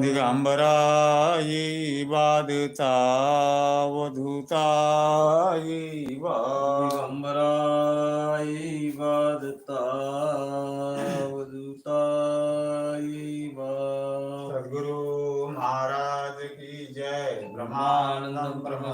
दिगंबराई वादचा वधूताई वा दिगंबराई वादता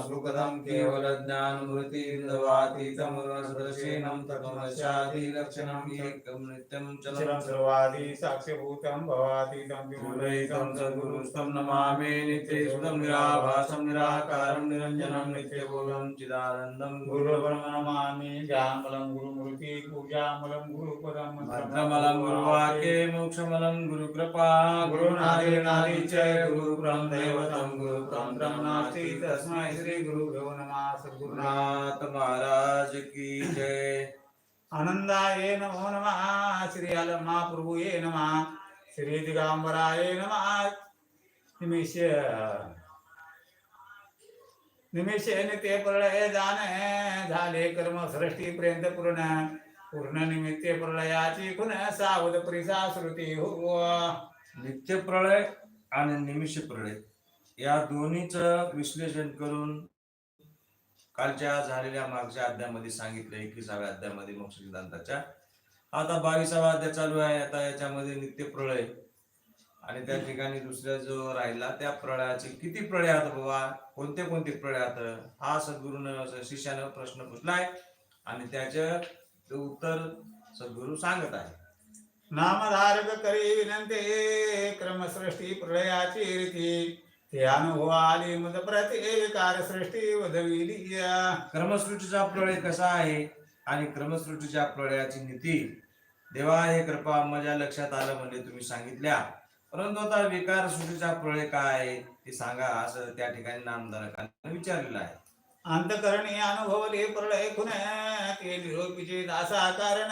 सुखदं ब्रह्मसुखदं केवलज्ञानमृतिर्दवातीतमरुणसदृशेनं तत्त्वमस्यादिलक्षणम् एकं नित्यं चलं सर्वादि साक्ष्यभूतं भवातीतं विमुरैतं सद्गुरुस्तं नमामि नित्यसुदं निराभासं निराकारं निरञ्जनं नित्यबोधं चिदानन्दं गुरुर्ब्रह्मणमामि जामलं गुरुमूर्ति पूजामलं गुरुपदं भद्रमलं गुरुवाक्ये मोक्षमलं गुरुकृपा गुरुनादिनादि च गुरुप्रं देवतं गुरुप्रं नास्ति तस्मै श्री गुरुभ्यो नमः सद्गुरुनाथ गुरुनाथ महाराज की जय। आनंदाय नमो नमः श्री महाप्रभूये नमः श्री दिगंबराय नमः। निमिष निमिष नित्य प्रलय जाणे झाले कर्म सृष्टी पर्यंत पूर्ण। पूर्ण निमित्ते प्रलयाची खुन सावध परिसा श्रुती हो नित्य प्रळय आणि निमिष प्रळय या दोन्हीचं विश्लेषण करून कालच्या झालेल्या मागच्या अध्यामध्ये सांगितलं एकविसाव्या अध्यायामध्ये मोक्ष सिद्धांताच्या आता बावीसावा अध्याय चालू आहे आता याच्यामध्ये नित्य प्रळय आणि त्या ठिकाणी दुसऱ्या जो राहिला त्या प्रळयाचे किती प्रळय आहेत बाबा? कोणते कोणते प्रळय आहेत? हा सद्गुरून शिष्यानं प्रश्न पुसलाय आणि त्याचं उत्तर सद्गुरू सांगत आहे. नामधारक करी विनंते क्रमसृष्टी प्रलयाची रीती. ते अनुभव आली मद प्रतिकार सृष्टी वधविली क्रमसृष्टीचा प्रळय कसा आहे आणि क्रमसृष्टीच्या प्रळयाची नीती? देवा हे कृपा माझ्या लक्षात आलं म्हणजे तुम्ही सांगितल्या. परंतु आता विकार सृष्टीचा प्रळय काय आहे ते सांगा असं त्या ठिकाणी नामधारकांना विचारलेलं आहे. अंतकरणी अनुभवले प्रलय खुन ते निरोपीचे दासा कारण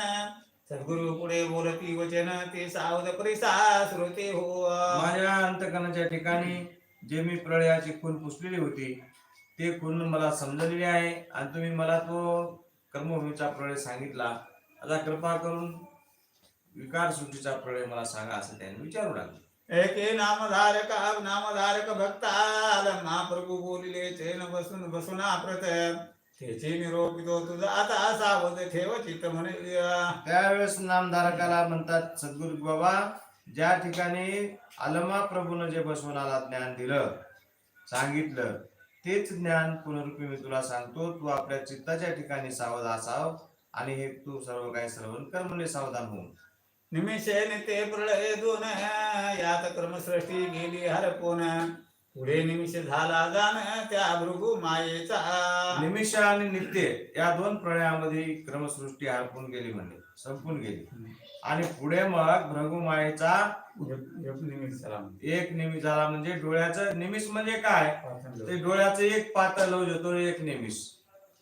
सद्गुरु पुढे बोलती वचन ते सावध परिसा श्रोते हो. माझ्या अंतकरणाच्या ठिकाणी जे मी प्रळयाची खून पुसलेली होती ते खून मला समजलेली आहे आणि तुम्ही मला तो कर्मभूमीचा प्रळय सांगितला. आता कृपा करून विकार सृष्टीचा प्रळय मला सांगा असं त्यांनी विचारू लागले. एके नामधारक नामधारक भक्ताल महाप्रभू बोलिले चैन बसून बसूना प्रत त्याचे निरोपितो तुझा. आता सावध ठेव चित्त म्हणे. त्यावेळेस नामधारकाला म्हणतात सद्गुरु बाबा ज्या ठिकाणी अलमा प्रभूनं जे बसवनाला ज्ञान दिलं सांगितलं तेच ज्ञान पुनरुपी मी तुला सांगतो. तू आपल्या चित्ताच्या ठिकाणी सावध असाव आणि हे तू सर्व काही श्रवण कर म्हणजे सावधान होऊन. निमिषेने ते प्रलय दोन यात क्रमसृष्टी गेली हरपून पुढे निमिष झाला जाण त्या भृगु मायेचा. निमिष आणि नित्य या दोन प्रळयामध्ये क्रमसृष्टी हरपून गेली म्हणजे संपून गेली. आणि पुढे मग निमिष झाला एक निमिष झाला म्हणजे डोळ्याचं निमिष म्हणजे काय? ते डोळ्याचं एक पातळ होतो एक निमिष.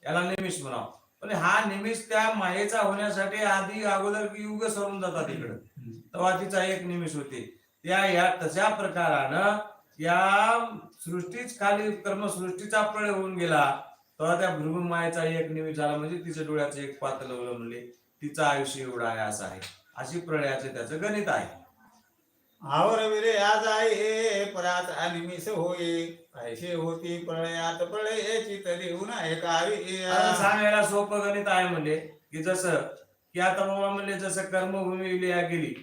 याला निमिष म्हणावं. पण हा निमिष त्या मायेचा होण्यासाठी आधी अगोदर युग सरून जातात इकडं. तेव्हा तिचा एक निमिष होते. त्या या तशा प्रकारानं या सृष्टीच खाली कर्मसृष्टीचा प्रळय होऊन गेला. तेव्हा त्या भृगु मायेचा एक निमिष झाला म्हणजे तिच्या डोळ्याचं एक पातळ होलं म्हणले तिचं आयुष्य एवढं आहे असं आहे. अशी प्रळयाचे त्याचं गणित आहे. आवर विरे आज आहे परात निमिष होई. पैसे होती प्रळयात प्रळयाची तरी उन्हा एकावी आता सांगायला सोपं गणित आहे म्हणजे की जसं की आता बाबा म्हणले जसं कर्मभूमी विलया गेली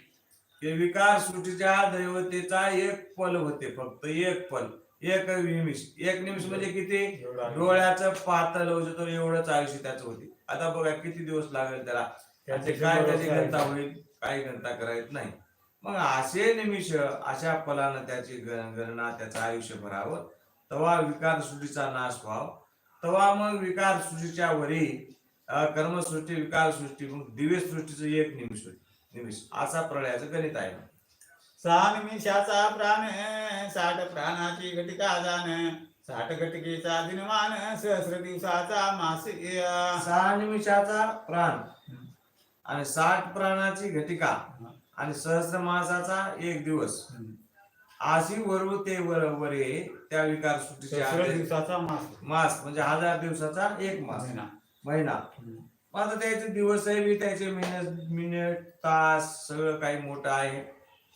ते विकार सृष्टीच्या दैवतेचा एक पल होते फक्त एक पल. एक निमिष एक निमिष म्हणजे किती? डोळ्याचं पातळ होतं एवढंच आयुष्य त्याचं होते. आता बघा किती दिवस लागेल त्याला. त्याचे काय त्याची घनता होईल? काही घनता करायच नाही. मग असे निमिष अशा फलानं त्याची गणना त्याचं आयुष्य भरावं तेव्हा विकार सृष्टीचा नाश व्हाव. तेव्हा मग विकार सृष्टीच्या वरी कर्मसृष्टी विकार सृष्टी मग दिव्य सृष्टीचं एक निमिष निमिष. असा प्रळयाचं गणित आहे. सहा निमिषाचा प्राण साठ प्राणाची घटिका जाण साठ घटिकेचा दिनमान सहस्र दिवसाचा मास सहा निमिषाचा प्राण. आणि साठ प्राणाची घटिका आणि सहस्र मासाचा एक दिवस. अशी वरु ते वर वरे त्या विकार दिवसाचा मास. मास म्हणजे हजार दिवसाचा एक मास. महिना. आता त्याचे दिवस आहे बी त्याचे मिनिट मिनिट तास सगळं काही मोठं आहे.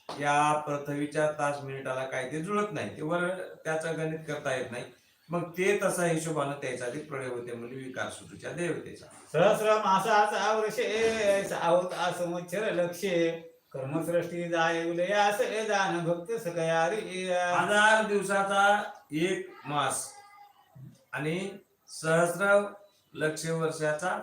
या पृथ्वीच्या तास मिनिटाला काय ते जुळत नाही. ते वर त्याचं गणित करता येत नाही. मग ते तसा हिशोबानं त्याचा ते प्रळय होते म्हणजे विकार सुटूच्या देवतेचा. सहस्र मासाचा वर्षे सावता संवत्सर लक्षे कर्मसृष्टी जाय उदयास दान भक्त सकयारी हजार दिवसाचा एक मास. आणि सहस्र लक्ष वर्षाचा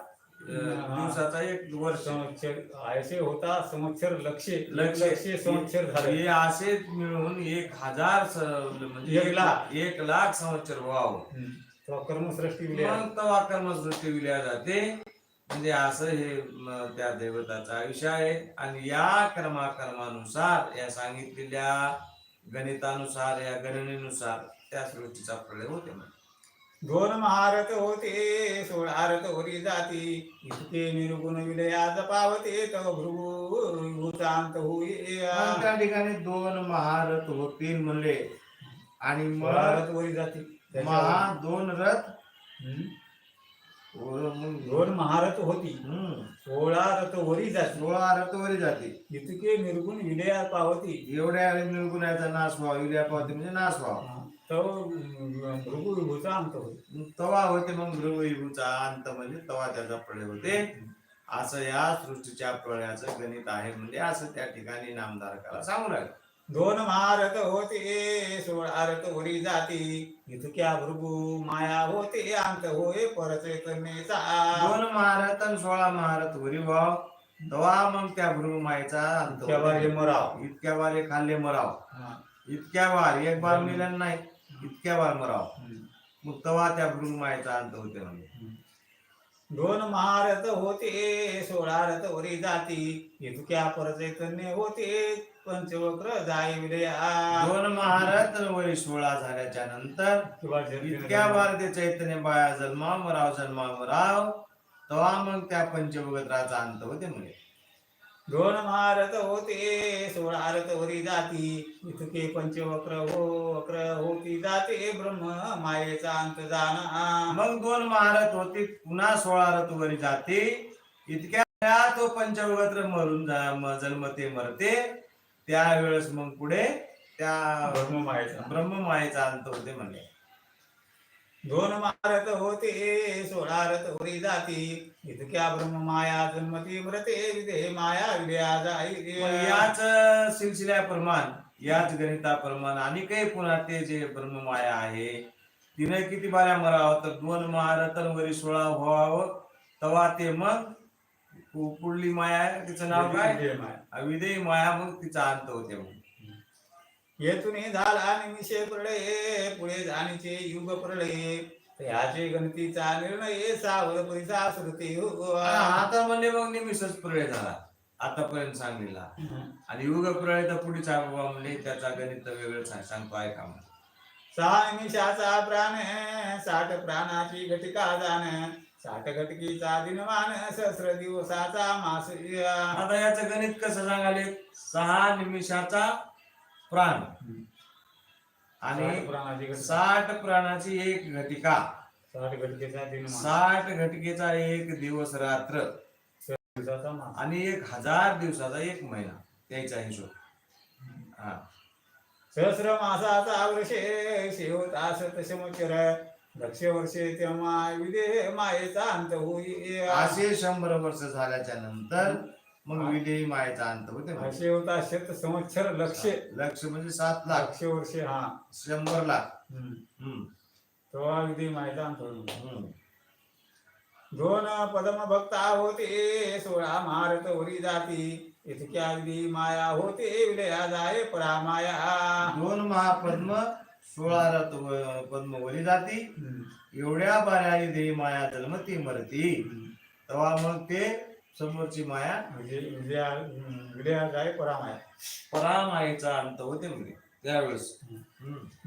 दिवसाचा एक वर्ष. संवत्सर ऐसे होता संवत्सर लक्षे लक्ष लक्षे संवत्सर झाले. हे असे मिळून एक हजार स- म्हणजे एक लाख. एक लाख संवत्सर व्हावं हम्म. तेव्हा कर्मसृष्टी विलय. मग कर्मसृष्टी विल्या जाते. म्हणजे असं हे म, त्या देवताचा आयुष्य आहे. आणि या कर्माकर्मानुसार या सांगितलेल्या गणितानुसार या गणनेनुसार त्या सृष्टीचा प्रलय होते म्हणजे. दोन महारथ होते सोळारथ वरी जाती. इतके निर्गुण विलयात पावते भृगुतांत होई. त्या ठिकाणी दोन महारथ होतील म्हणले? आणि मग सोळारथ वरी जाती. महा दोन रथ? दोन महारथ होती. सोळा रथ वरी जाती. सोळा रथ वरी जाते. इतके निर्गुण विलयात पावती. एवढ्या निर्गुणाचा नाश व्हावा विल्या पावते म्हणजे नाश व्हावा. तव भृगु विभूतांत होई मग तवा होते मग भृगुचा अंत म्हणजे तवा त्याचा प्रलय होते. असं या सृष्टीच्या प्रळयाचं गणित आहे म्हणजे असं त्या ठिकाणी नामधारकाला सांगू लागलं. दोन महारथ होते सोळा रथ वरी जाती. इतक्या भृगु माया होते अंत होय परचैतन्यचा दोन महारथ आणि सोळा महारथ वरी व्हाव तवा मग त्या भृगुमाईचा अंत इतक्या. वारे मराव. इतक्या वारे खाल्ले मराव. इतक्या वार एक बार मिलन नाही. इतक्या वार मराव हम्म. मग तवा त्या भृगुमाईचा अंत होते म्हणजे दोन महारथ होते सोळा रथ वरी जाती. इतक्या परचैतन्य होते पंचवक्र विलया दोन महारथ वरी सोळा झाल्याच्यानंतर इतक्या वार ते चैतन्य बाया जन्मा मराव जन्मा मराव तेव्हा मग त्या पंचभगत्राचा अंत होते म्हणजे दोन महारथ होते सोळा रथ वरी जाती. इतके पंचवक्र हो वक्र होती जाते ब्रह्म मायेचा अंत जाणा. मग दोन महारथ होते पुन्हा सोळा रथ वरी जाते. इतक्या तो पंचभगत्र मरून जन्मते मरते. त्यावेळेस मग पुढे त्या ब्रह्म मायेचा. ब्रह्ममायेचा अंत होते म्हणजे दोन महारथ होते सोळा रथ वरी जाती इतक्या ब्रह्म माया जन्मती मृते विदे माया विद्या जाई याच सिलसिल्याप्रमाण याच गणिताप्रमाण आणि काही पुन्हा ते जे ब्रह्ममाया आहे तिने किती बाऱ्या मरावं तर दोन महारथांवरी सोळा व्हावं. तवा ते मग पुढली माया आहे, तिचं नाव काय? माया. विदेही माया मग तिचा अंत होते मग. येथून झाला निमिषे प्रलये पुढे जाणीचे युग प्रलये. याचे गणतीचा निर्णय सावध परिसा श्रुती आता म्हणजे मग निमिषच प्रळय झाला. आतापर्यंत सांगलेला आणि युग प्रळय तर पुढे बाबा म्हणजे त्याचा गणित वेगळं सांग- सांगतो ऐका मग. सहा निमिषाचा प्राण साठ प्राणाची घटिका जाण साठ घटकीचा दिनमान सहस्र दिवसाचा मास आता याचं गणित कसं सांगाले? सहा निमिषाचा प्राण. आणि साठ प्राणाची घटिका साठ प्राणाची एक घटिका. साठ घटकेचा साठ घटिकेचा एक दिवस रात्र. आणि एक हजार दिवसाचा एक महिना. त्याचा हिशोब. हा. सहस्र मासाचा वर्षे शेवतास तशमचर लक्ष वर्षे तेव्हा विदे मायेचा अंत होई. असे शंभर वर्ष झाल्याच्यानंतर मग विदेही मायेचा अंत होते म्हणजे. असे होता शत संवत्सर लक्ष. लक्ष म्हणजे सात लाख. लक्ष वर्षे हा. शंभर लाख. हम्म. हम्म, तेव्हा विधी मायेचा अंत हम्म. दोन पदम भक्ता होते सोळा महारथ वरी जाती. इतक्या विधी माया होते विलया जाय परा माया दोन महापद्म सोळा रथ व- पद्मवली जाती. एवढ्या बाऱ्या देवी माया जन्मती मरती. तेव्हा मग ते समोरची माया म्हणजे विलया विलया जाय परा माया परामायेचा अंत होते म्हणजे त्यावेळेस.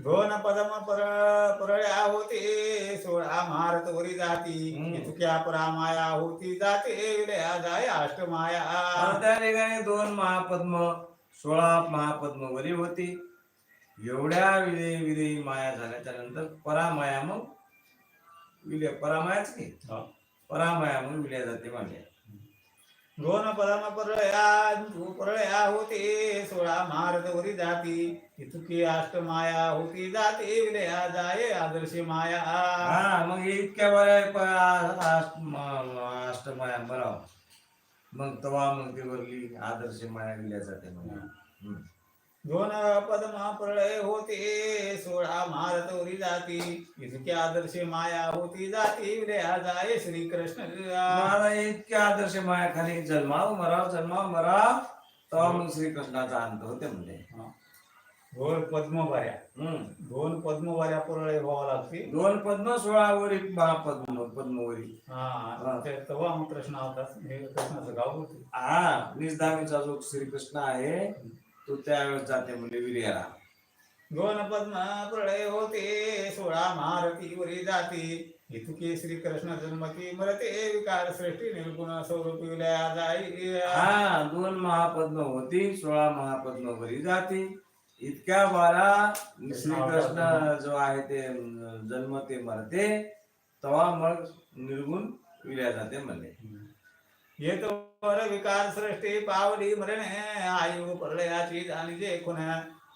दोन पदम पर परळ्या होते सोळा महारथ वरी जाती. इतक्या परा माया होती जाते विलया जाय अष्टमाया. त्या ठिकाणी दोन महापद्म सोळा महापद्म वरी होती. एवढ्या विदे विदेही माया झाल्याच्यानंतर परामाया मग विलय. परामायाच की. परामाया मग विलया जाते मान्य. दोन पदम परळया परळया होते सोळा महारथ वरी जाती. इतकी अष्टमाया होती जाते विलया जाये आदर्श माया. हा मग हे इतक्या बऱ्या प- आ- आ- म- अष्टमाया बराव मग तवा मग ती वरली आदर्श माया दिल्या जाते मग. दोन पद्म प्रलय होते सोळा महारथ वरी जाती इतकी आदर्श माया होती जाती विलया जाये श्री कृष्ण मला इतक्या आदर्श माया खाली जन्माव मराव जन्माव मराव तेव्हा मग श्रीकृष्णाचा अंत होते म्हणजे दोन पद्मवाऱ्या. हम्म. दोन पद्मवाऱ्या प्रलय व्हावं लागते दोन पद्म सोळावरी महापद्म पद्मवरी हा ते तेव्हा मग कृष्ण होतात हे कृष्णाचं गाव होते. हा निजधामीचा जो श्रीकृष्ण आहे तो त्यावेळेस जाते म्हणजे विर्याला. दोन पद्म प्रलय होते सोळा महारथी वरी जाती. इतके श्री कृष्ण जन्मती मरते विकार सृष्टी निर्गुण स्वरूपी विलया जाई. हा दोन महापद्म होती सोळा महापद्म वरी जाती. इतक्या बारा श्रीकृष्ण जो आहे ते अं, जन्म ते मरते तेव्हा मग निर्गुण विल्या जाते म्हणले. येतो वर विकार सृष्टी पावली मरणे आयु प्रलयाची जाणीजे खुन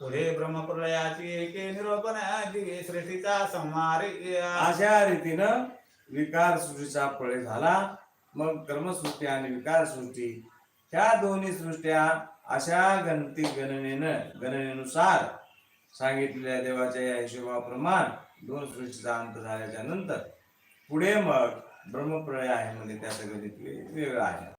पुढे ब्रह्म प्रलयाची एके निरोपण दिवे सृष्टीचा संहार अशा रीतीनं विकार सृष्टीचा प्रलय झाला. मग कर्मसृष्टी आणि विकार सृष्टी ह्या दोन्ही सृष्ट्या अशा गणती गणनेनं गणनेनुसार सांगितलेल्या देवाच्या या हिशोबाप्रमाण दोन सृष्टीचा अंत झाल्याच्यानंतर पुढे मग ब्रह्मप्रळय आहे म्हणजे त्याचं गणित वे- वेगळं आहे.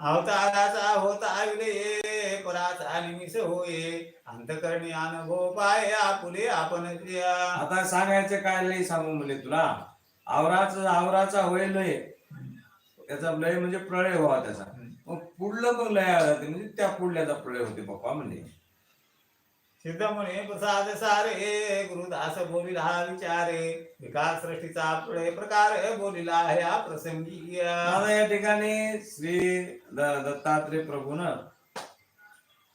अवताराचा होता विलये पराचा निमिष होये. अंतकरणी अनुभव पाय आपुले आपण आता सांगायचं काय लय सांगू म्हणजे तुला? आवराच आवराचा होय लय. त्याचा लय म्हणजे प्रळय व्हावा त्याचा. मग पुढलं मग लय आला म्हणजे त्या पुढल्याचा प्रळय होते पप्पा म्हणजे. सिद्ध म्हणे प्रसाद सारे गुरुदास बोलिला विचारे विकास सृष्टीचा प्रलय प्रकार बोलिला ह्या प्रसंगी. आता या ठिकाणी श्री द- दत्तात्रय प्रभून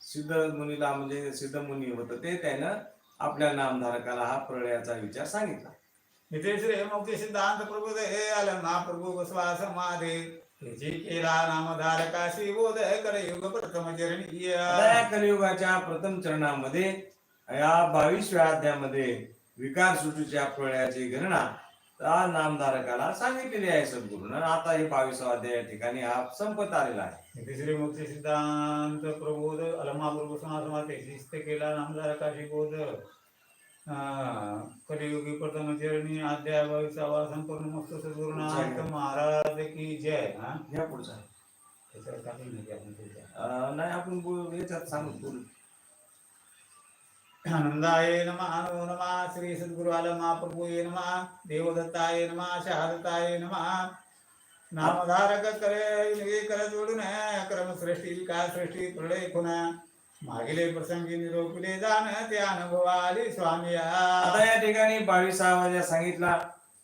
सिद्ध मुनीला म्हणजे सिद्ध मुनी होत ते त्यानं आपल्या नामधारकाला हा प्रळयाचा विचार सांगितला. इथे श्री मुक्ती सिद्धांत प्रभू दे आल महाप्रभू बसवा समाधे केला प्रथम चरणी आता या कलियुगाच्या प्रथम चरणामध्ये या बावीसव्या अध्यामध्ये विकार सुटीच्या प्रळयाची गणना त्या नामधारकाला सांगितलेली आहे सद्गुरूनं आता हे बावीसावा अध्याय या ठिकाणी हा संपत आलेला आहे. श्री मुक्ती सिद्धांत प्रबोध अलमा प्रभू शिस्त केला नामधारकाशी बोध कलियुगी प्रथम चरणी अध्याय बावीसावा संपूर्ण मस्त सद्गुरुनाथ महाराज की जय हा? या पुढचा त्याच्यावर काही नाही आपण नाही आपण याच्यात सांगू बोलू. आनंदाय नमः अनो नमः श्री सद्गुरु आलमा प्रभुये नमः देवदत्ताय नमः शहादत्ताय नमः। नामधारक करे कर जोडून क्रम सृष्टी विकास सृष्टी प्रलय खुण मागील प्रसंगी निरोपले जाण ते अनुभव आली स्वामी आता या ठिकाणी बावीसावा अध्याय सांगितला.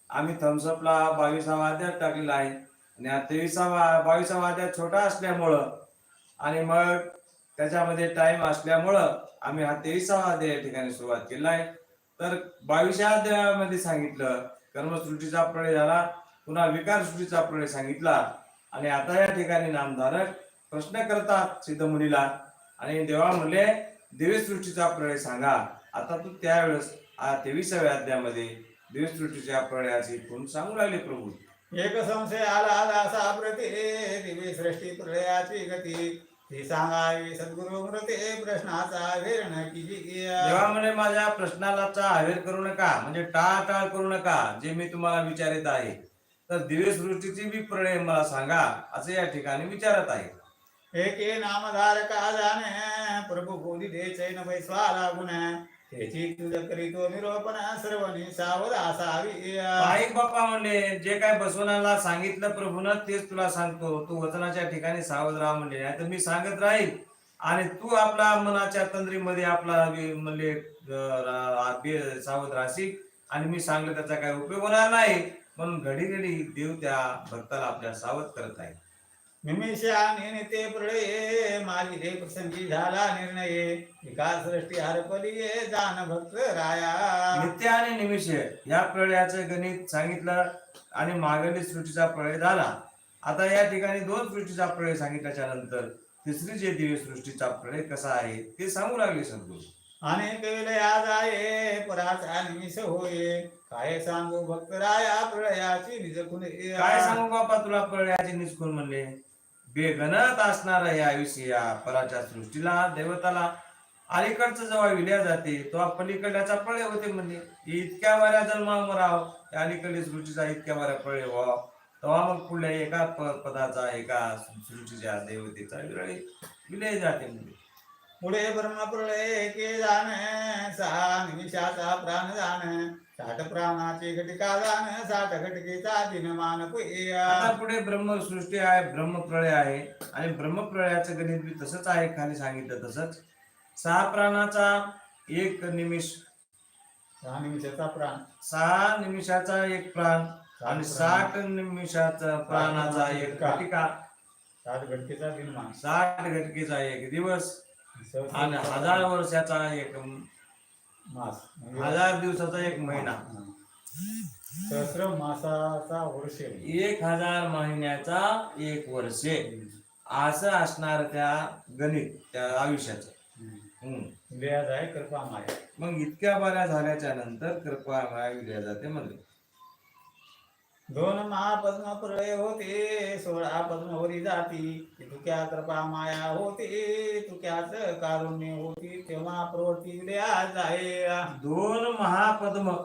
आम्ही थम्सअपला बावीसावा अध्याय टाकलेला आहे. आणि तेवीसावा बावीसावा अध्याय छोटा असल्यामुळं आणि मग त्याच्यामध्ये टाइम असल्यामुळं आम्ही हा तेवीसावा अध्याय या ठिकाणी सुरुवात केला आहे. तर बावीसा अध्यायामध्ये सांगितलं कर्मसृष्टीचा प्रळय झाला पुन्हा विकार सृष्टीचा प्रळय सांगितला. आणि आता या ठिकाणी नामधारक प्रश्न करतात सिद्धमुनीला आणि देवा म्हणले देवीसृष्टीचा प्रळय सांगा. आता तू त्यावेळेस तेविसाव्या अध्यायामध्ये देवीसृष्टीच्या प्रळयाची खूण सांगू लागले प्रभू? एक संशय आला दासा प्रते दिवे सृष्टी प्रलयाची गती. ती सांगावी सद्गुरु मृते प्रश्नाचा वेरण की जेव्हा म्हणे माझ्या प्रश्नाला आहेर करू नका म्हणजे टाळाटाळ करू नका जे मी तुम्हाला विचारित आहे. तर दिव्यसृष्टीची बी प्रळय मला सांगा असे या ठिकाणी विचारत आहे. एके नामधारका जाणे प्रभू बोली दे चैन बैसवा लागून त्याची तुझ करीतो निरोपण सर्वनी सावध असावी बाप्पा म्हणले जे काय बसवण्याला सांगितलं प्रभूनं तेच तुला सांगतो. तू वचनाच्या ठिकाणी सावध राहा म्हणले. नाही तर मी सांगत राहील. आणि तू आपला मनाच्या तंद्रीमध्ये आपला म्हणले सावध राहशील. आणि मी सांगलं त्याचा काय उपयोग होणार नाही. म्हणून घडी घडी देव त्या भक्ताला आपल्या सावध करत आहे. निमिषाने नेते प्रळये माझी रे प्रसंगी झाला निर्णय. विकास सृष्टी हरपली जान भक्त राया. नित्य आणि निमिष या प्रळयाचं गणित सांगितलं आणि मागणी सृष्टीचा प्रळय झाला. आता या ठिकाणी दोन सृष्टीचा प्रळय सांगितल्याच्या नंतर तिसरी जे दिव्य सृष्टीचा प्रळय कसा आहे ते सांगू लागले सद्गुरू अनेक आज आहे पराचा निमिष होय. काय सांगू भक्तराया प्रळयाची निज कुणे काय सांगू बापा तुला प्रळयाचे निष्कुल म्हणले? बेगणत असणारा या विषया पराच्या सृष्टीला देवताला. अलीकडचं जेव्हा विल्या जाते तेव्हा पलीकडल्याचा प्रळय होते म्हणजे इतक्या वाऱ्या जन्मा मराव त्या अलीकडे सृष्टीचा इतक्या वाऱ्या प्रळय व्हाव. तेव्हा मग पुढल्या एका पदाचा एका सृष्टीच्या देवतेचा विरळी विलय जाते म्हणजे पुढे ब्रह्मप्रलय के जाण सहा निमिषाचा प्राण जाण. साठ प्राणाची घटिका जाण साठ घटकेचा आता पुढे ब्रह्मसृष्टी आहे ब्रह्मप्रळय आहे आणि ब्रह्मप्रळयाचं गणित बी तसंच आहे खाली सांगितलं तसंच. सहा प्राणाचा एक निमिष. सहा निमिषाचा प्राण. सहा निमिषाचा एक प्राण आणि साठ निमिषाचा प्राणाचा एक घटिका. साठ घटकेचा दिनमान. साठ घटकेचा एक दिवस आणि हजार वर्षाचा एक मास. हजार दिवसाचा एक महिना. सहस्र मासाचा वर्ष. एक हजार महिन्याचा एक वर्षे. असं असणार त्या गणित त्या आयुष्याचं. हम्म. लिहा जाय कृपा माया मग इतक्या बऱ्या झाल्याच्यानंतर कृपा मागितल्या जाते म्हणजे दोन महापद्म प्रलय होते सोळा पद्मवरी जाती. तुक्या कृपा माया होते तुक्याच कारुण्य होती तेव्हा प्रवृत्ती लिहा जाय. दोन महापद्म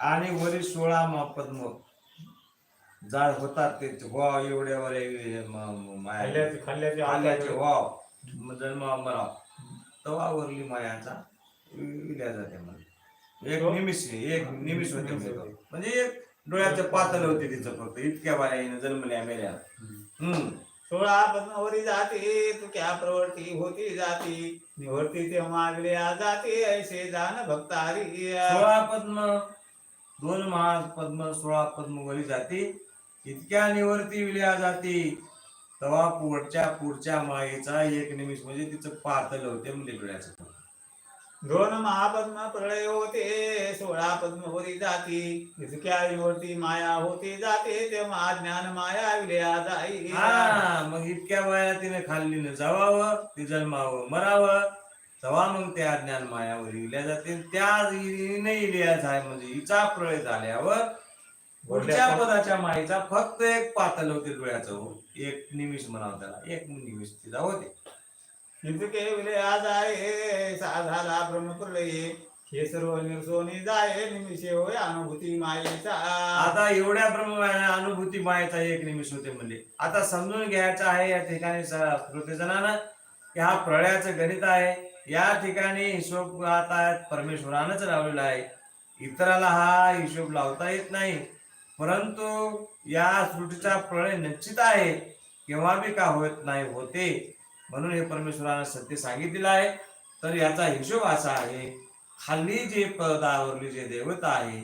आणि वरी सोळा महापद्म जाळ होतात ते. वाव एवढ्यावर खाल्ल्याचे म- जन्म मराव तवा वरली मायाचा विल्या जाते म्हणजे एक निमिष एक निमिष होते. म्हणजे एक डोळ्याचं पातळ होते तिचं फक्त. इतक्या बाया जन्मल्या मेल्या हम्म. सोळा पद्मवरी जाती तुक्या प्रवृत्ती होती जाती. निवृत्ती तेव्हा लिहा जाते ऐसे जाण भक्तारी. सोळा पद्म दोन सोळा पद्म वरी जाती. इतक्या निवृत्ती विल्या जाती. तेव्हा पुढच्या पुढच्या मायेचा एक निमिष म्हणजे तिचं पातळ होते म्हणजे डोळ्याचं दोन महापद्म प्रलय होते सोळा पद्मवरी जाती तुक्या निवृत्ती माया होती जाते तेव्हा ज्ञान माया विल्या जाई. हा मग इतक्या वया तिने खाल्ली न जवावं ती जन्मावं मरावं. तेव्हा मग त्या ज्ञान मायावर इल्या जाते. त्या इलियाच आहे म्हणजे हिचा प्रळय झाल्यावर पुढच्या पदाच्या माईचा फक्त एक पातळ होते डोळ्याचं. एक निमिष म्हणावं त्याला एक निमिष तिचा होते. नितुके विलया आहे साधाला ब्रह्मप्रलय. हे सर्व निर्सोनी जाय निमिषे होय अनुभूती मायेचा. आता एवढ्या ब्रह्म अनुभूती मायेचा एक निमिष होते म्हणजे आता समजून घ्यायचं आहे या ठिकाणी श्रोतेजनानं की हा प्रळयाचं गणित आहे. या ठिकाणी हिशोब आता परमेश्वरानंच लावलेला आहे. इतराला हा हिशोब लावता येत नाही. परंतु या सृष्टीचा प्रळय निश्चित आहे. केव्हा बी का होत नाही होते. म्हणून हे परमेश्वरानं सत्य सांगितलेलं आहे. तर याचा हिशोब असा आहे खाली जे पदावरली जे देवता आहे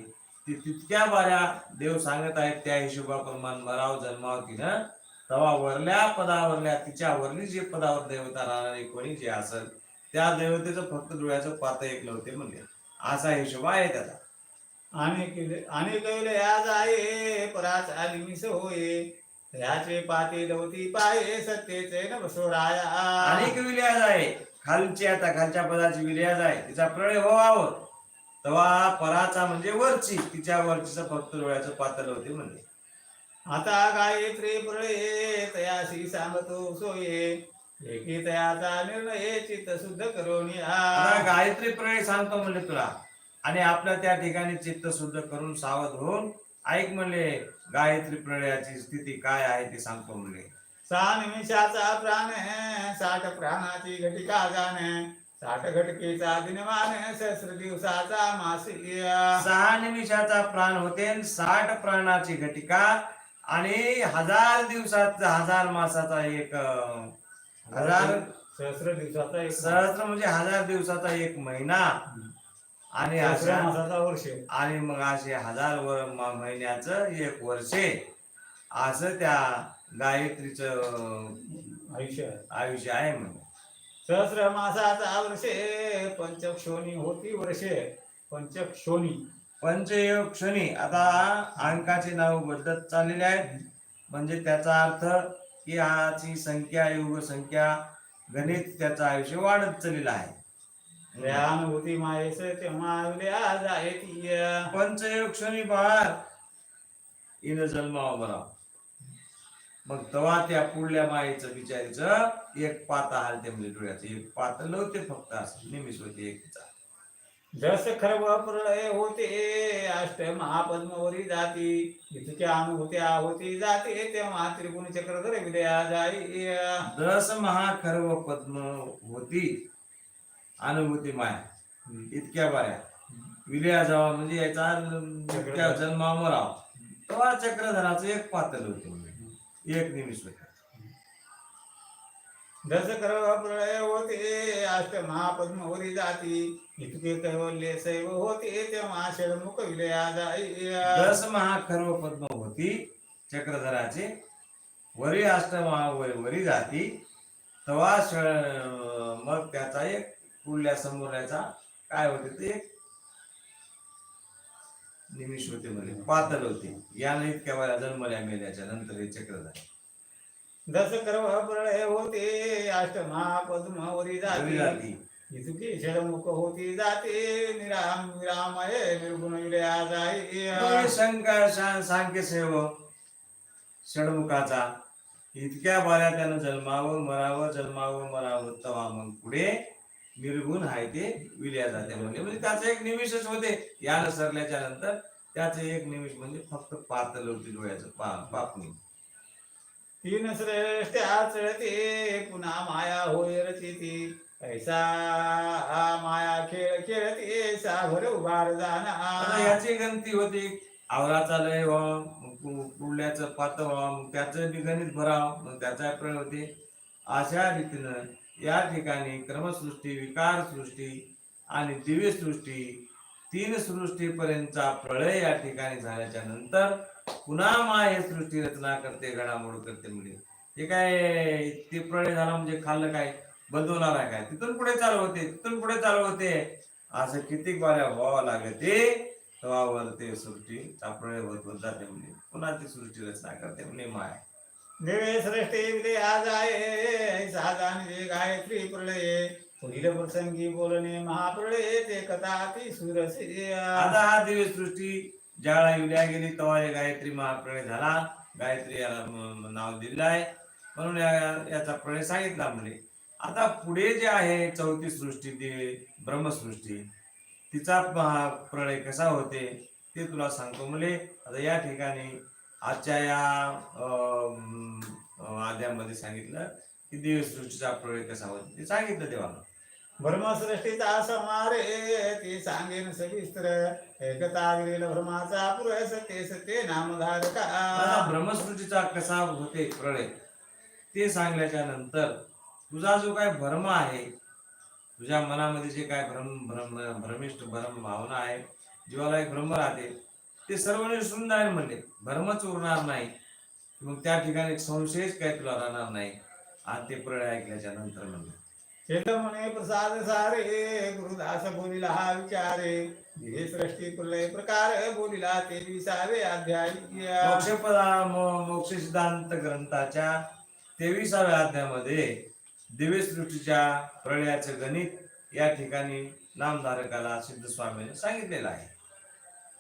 ती तितक्या बाऱ्या देव सांगत आहेत त्या हिशोबाप्रमाणे मराव जन्माव तिनं तेव्हा वरल्या पदावरल्या तिच्या वरली जे पदावर देवता राहणारे कोणी जे असेल त्या देवतेचं फक्त डोळ्याचं पात एक नव्हते म्हणजे असा हिशोब आहे त्याचा. आणि आणि कैलया जाये पराचा निमिष होय. याचे पाते लवती पाये सत्यचे न सोडाया. अनेक विलयाज आहे. खालची आता खालच्या पदाची विलयाज आहे. तिचा प्रळय व्हावं. तेव्हा पराचा म्हणजे वरची. तिच्या वरचीचं फक्त डोळ्याचं पातळ होते म्हणजे आता गायत्री प्रलये तयाशी सांगतो सोये. एकी तयाचा निर्णय चित्त शुद्ध करून आता गायत्री प्रळय सांगतो म्हणले तुला. आणि आपल्या त्या ठिकाणी चित्त शुद्ध करून सावध होऊन ऐक म्हणले. गायत्री प्रळयाची स्थिती काय आहे ते सांगतो म्हणले सहा निमिषाचा प्राण साठ प्राणाची घटिका जाण साठ घटकेचा दिनमान सहस्र दिवसाचा मासी सहा निमिषाचा प्राण होते साठ प्राणाची घटिका आणि हजार दिवसाचा हजार मासाचा एक अं, हजार सहस्र दिवसाचा एक सहस्र म्हणजे हजार दिवसाचा एक महिना. आणि सहस्र अशा मासाचा वर्ष आणि मग असे हजार वर महिन्याचं एक वर्षे असं त्या गायत्रीचं आयुष्य. आयुष्य आहे म्हणजे सहस्र मासाचा वर्षे पंचक्षोणी होती वर्षे पंचक्षोणी. पंचयोग क्षणी आता अंकाचे नाव बदलत चाललेले आहेत. म्हणजे त्याचा अर्थ की आची संख्या युग संख्या गणित त्याचं आयुष्य वाढत चाललेलं आहे. अनुभूती मायेस तेव्हा जाय ती पंचयोग क्षणी बाहेर इन जन्मावा बरा मग तेव्हा त्या पुढल्या मायेचं बिचारीचं एक पाता हालते म्हणजे डोळ्याचं. एक पात नव्हते फक्त असं निमिष होते एक जस खरव प्रलय होते अष्ट महापद्मवरी जाती. इतक्या अनुभूत्या होती जाते तेव्हा त्रिगुण चक्रधर विद्या जाई. दस महाखर्व पद्म होती. अनुभूती माया. इतक्या बऱ्या. विलया जावा म्हणजे याचा इतक्या जन्मा मराव तेव्हा चक्रधराचं एक पातळ होते एक निमिष होते. जस खरव प्रलय होते अष्ट महापद्मवरी जाती. इतके कैवल्य सैव होते तेव्हा षडमुख विलया जाई दस महाखर्व पद्म होती चक्रधराचे. वरी अष्टमा वरी जाती. तवा मग त्याचा एक पुढल्या समोरल्याचा काय होते ते? निमिष होते म्हणजे पातळ होते. याने इतक्या वेळा जन्मल्या मेल्याच्या नंतर हे चक्रधार दस खरव प्रलय होते अष्ट महापद्मवरी वरी जाती. इतकी षडमुख होती जाते निराम निरामय निर्गुण विलया जाई. शंकर शा- सांख्य सेव षडमुखाचा. इतक्या बाऱ्या त्यानं जन्मावं मरावं जन्मावं मरावं तवा मग पुढे निर्गुण आहे ते विल्या जाते म्हणजे म्हणजे त्याचा एक निमिषच होते. यानं सरल्याच्या नंतर त्याचं एक निमिष म्हणजे फक्त पातळ होती डोळ्याचं पा पापणी तीन श्रेष्ठ आचळते पुन्हा माया होय रचिती. ऐसा माया खेळ खेळते साभर उभार जाना याची गणती होती. आवराचा लय पु- पुढल्याचं पात व्हावं मग त्याचं बी गणित भरावं मग त्याचा प्रयोग होते. अशा रीतीनं या ठिकाणी क्रमसृष्टी विकार सृष्टी आणि दिव्य सृष्टी तीन सृष्टीपर्यंतचा प्रळय या ठिकाणी झाल्याच्यानंतर पुन्हा मा हे सृष्टी रचना करते घडामोड करते म्हणजे. हे काय ते प्रळय झाला म्हणजे खाल्लं काय? बंद होणार आहे काय? तिथून पुढे चालू होते तिथून पुढे चालू होते. असं कितीक वाऱ्या व्हावं लागते तवावर ते सृष्टी प्रळय होत होत जाते म्हणजे. पुन्हा ती सृष्टी रचना करते म्हणजे माय. देवे श्रेष्ठे विदया जाय ऐसा जे गायत्री प्रलये पुढील प्रसंगी बोलणे महाप्रलय ते कथा ती सुरसे आता हा दिव्य सृष्टी ज्याला विल्या गेली तेव्हा हे गायत्री महाप्रलय झाला. गायत्री याला नाव दिलेलं आहे. म्हणून या- याचा प्रलय सांगितला म्हणजे आता पुढे जे आहे चौथी सृष्टी ती ब्रह्मसृष्टी तिचा प्रलय कसा होते ते तुला सांगतो म्हणजे आता या ठिकाणी आजच्या या आद्यामध्ये सांगितलं की दिव्यसृष्टीचा प्रळय कसा होतो ते सांगितलं देवाला ब्रह्मसृष्टीचा समारे ते सांगेन सविस्तर. एकता विरेल ब्रह्माचा पुरस ते सत्य आता नामधारका ब्रह्मसृष्टीचा कसा होते प्रळय ते सांगल्याच्या नंतर तुझा जो काय भ्रम आहे तुझ्या मनामध्ये जे काय भ्रम भ्रम भ्रमिष्ट भ्रम भावना आहे जीवाला एक भ्रम राहते ते सर्व निसरून जाईल म्हणले. भ्रमच उरणार नाही. मग त्या ठिकाणी संशयच काय तुला राहणार नाही. आणि ते प्रळय ऐकल्याच्या नंतर म्हणजे चेतमने प्रसाद सारे गुरुदास बोलिला हा विचारे. हे सृष्टी प्रलय प्रकार बोलिला ते विसावे अध्याय मोक्ष सिद्धांत ग्रंथाच्या तेविसाव्या अध्यायामध्ये दिव्यसृष्टीच्या प्रळयाचं गणित या ठिकाणी नामधारकाला सिद्ध स्वामीने सांगितलेलं आहे.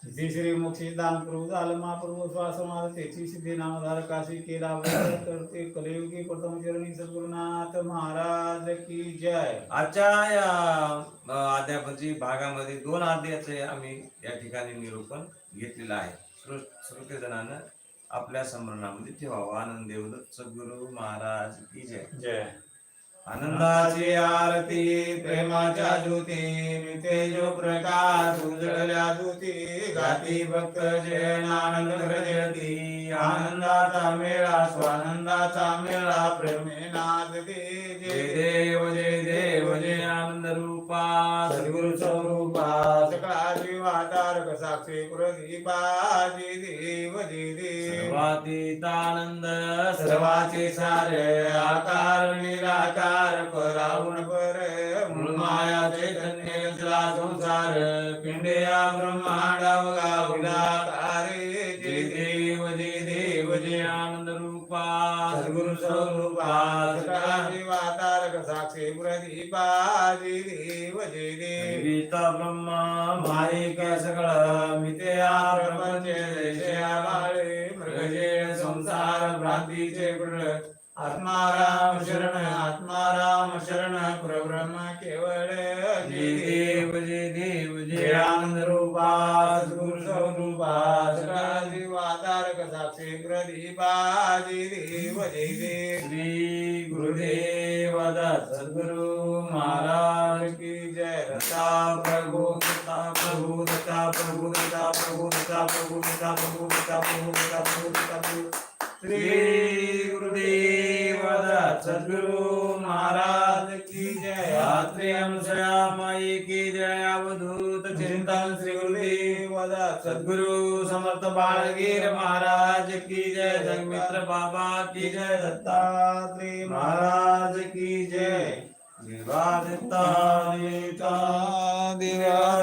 इथे श्री मोक्षदान प्रभू झालं महाप्रभू श्वास माझ त्याची सिद्धी नामधारकाशी केला व्रत तर ते कलियुगी प्रथम चरणी सद्गुरुनाथ महाराज की जय. आजच्या या अं, अध्यायामध्ये भागामध्ये दोन अध्यायाचे आम्ही या ठिकाणी निरूपण घेतलेलं आहे. श्रो- श्रोतेजनानं आपल्या स्मरणामध्ये ठेवावं. आनंद देवदत्त सद्गुरु महाराज की जय. जय. आनंदाची आरती प्रेमाच्या ज्योती मिते जो प्रकाश उजळल्या ज्योती गाती भक्त जैन आनंद जयती आनंदाचा मेळा स्वानंदाचा मेळा प्रेमे नाद जय देव जय देव जय आनंद रूपा सद्गुरु स्वरूपा सकळा जीवाधारक साक्षी प्रदीपा जय देव जय देव. स्वातीतानंद सर्वाचे सारे आकार निराकार परावण पर माया चैतन्य संसार पिंडे या विनाकारे जय देव देव आनंद रूपा सद्गुरु स्वरूपा सदाशिवातारक साक्षी प्रदीपा जय देव देव। गीता ब्रह्मा माईक सकळ मितया प्रपंच जया संसार भ्रांतीचे गुण आत्माराम शरण आत्माराम शरण परब्रह्म केवळ जय देव जय देव जय आनंद रूपा सद्गुरु स्वरूपा सदाशिवाधारक साक्षी प्रदीपा जय देव जय देव। श्री गुरुदेव सद्गुरु महाराज की जय। दत्ता प्रभु दत्ता प्रभु दत्ता प्रभु दत्ता प्रभु दत्ता प्रभु दत्ता प्रभु दत्ता प्रभु दत्ता प्रभु दत्ता प्रभु। श्री गुरुदेव सद्गुरु महाराज की जय रात्रि अनुसया माई की जय अवधूत चिंतन श्री गुरुदेव सद्गुरु समर्थ बाळगीर महाराज की जय जगमित्र बाबा की जय दत्तात्री महाराज की जय देवा दत्ता देता देवा